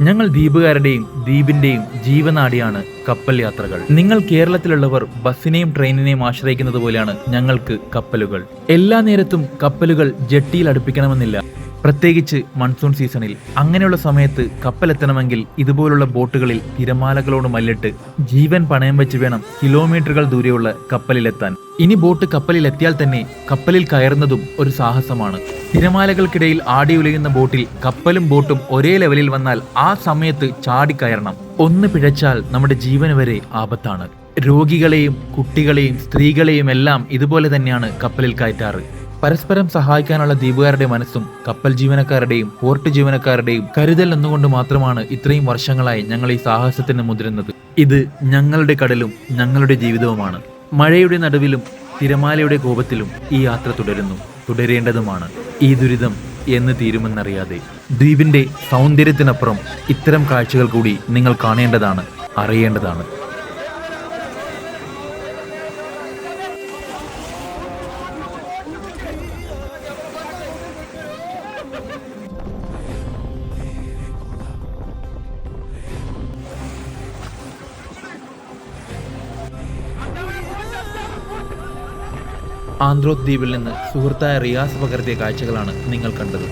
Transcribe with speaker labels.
Speaker 1: ഞങ്ങൾ ദ്വീപുകാരുടെയും ദ്വീപിന്റെയും ജീവനാടിയാണ് കപ്പൽ യാത്രകൾ. നിങ്ങൾ കേരളത്തിലുള്ളവർ ബസ്സിനെയും ട്രെയിനിനെയും ആശ്രയിക്കുന്നത് പോലെയാണ് ഞങ്ങൾക്ക് കപ്പലുകൾ. എല്ലാ നേരത്തും കപ്പലുകൾ ജെട്ടിയിൽ അടുപ്പിക്കണമെന്നില്ല. പ്രത്യേകിച്ച് മൺസൂൺ സീസണിൽ അങ്ങനെയുള്ള സമയത്ത് കപ്പലെത്തണമെങ്കിൽ ഇതുപോലുള്ള ബോട്ടുകളിൽ തിരമാലകളോട് മല്ലിട്ട് ജീവൻ പണയം വെച്ച് വേണം കിലോമീറ്ററുകൾ ദൂരെയുള്ള കപ്പലിലെത്താൻ. ഇനി ബോട്ട് കപ്പലിൽ എത്തിയാൽ തന്നെ കപ്പലിൽ കയറുന്നതും ഒരു സാഹസമാണ്. തിരമാലകൾക്കിടയിൽ ആടി ഉലയുന്ന ബോട്ടിൽ കപ്പലും ബോട്ടും ഒരേ ലെവലിൽ വന്നാൽ ആ സമയത്ത് ചാടിക്കയറണം ഒന്ന് പിഴച്ചാൽ നമ്മുടെ ജീവൻ വരെ ആപത്താണ്. രോഗികളെയും കുട്ടികളെയും സ്ത്രീകളെയും എല്ലാം ഇതുപോലെ തന്നെയാണ് കപ്പലിൽ കയറ്റാറ്. പരസ്പരം സഹായിക്കാനുള്ള ദ്വീപുകാരുടെ മനസ്സും കപ്പൽ ജീവനക്കാരുടെയും പോർട്ട് ജീവനക്കാരുടെയും കരുതൽ എന്നുകൊണ്ട് മാത്രമാണ് ഇത്രയും വർഷങ്ങളായി ഞങ്ങൾ ഈ സാഹസത്തിന് മുതിരുന്നത്. ഇത് ഞങ്ങളുടെ കടലും ഞങ്ങളുടെ ജീവിതവുമാണ്. മഴയുടെ നടുവിലും തിരമാലയുടെ കോപത്തിലും ഈ യാത്ര തുടരുന്നു. തുടരേണ്ടതുമാണ്. ഈ ദുരിതം എന്ന് തീരുമെന്നറിയാതെ. ദ്വീപിന്റെ സൗന്ദര്യത്തിനപ്പുറം ഇത്തരം കാഴ്ചകൾ കൂടി നിങ്ങൾ കാണേണ്ടതാണ് അറിയേണ്ടതാണ്. ആന്ത്രോത്ത് നിന്ന് സുഹൃത്തായ റിയാസ് പകർത്തിയ കാഴ്ചകളാണ് നിങ്ങൾ കണ്ടത്.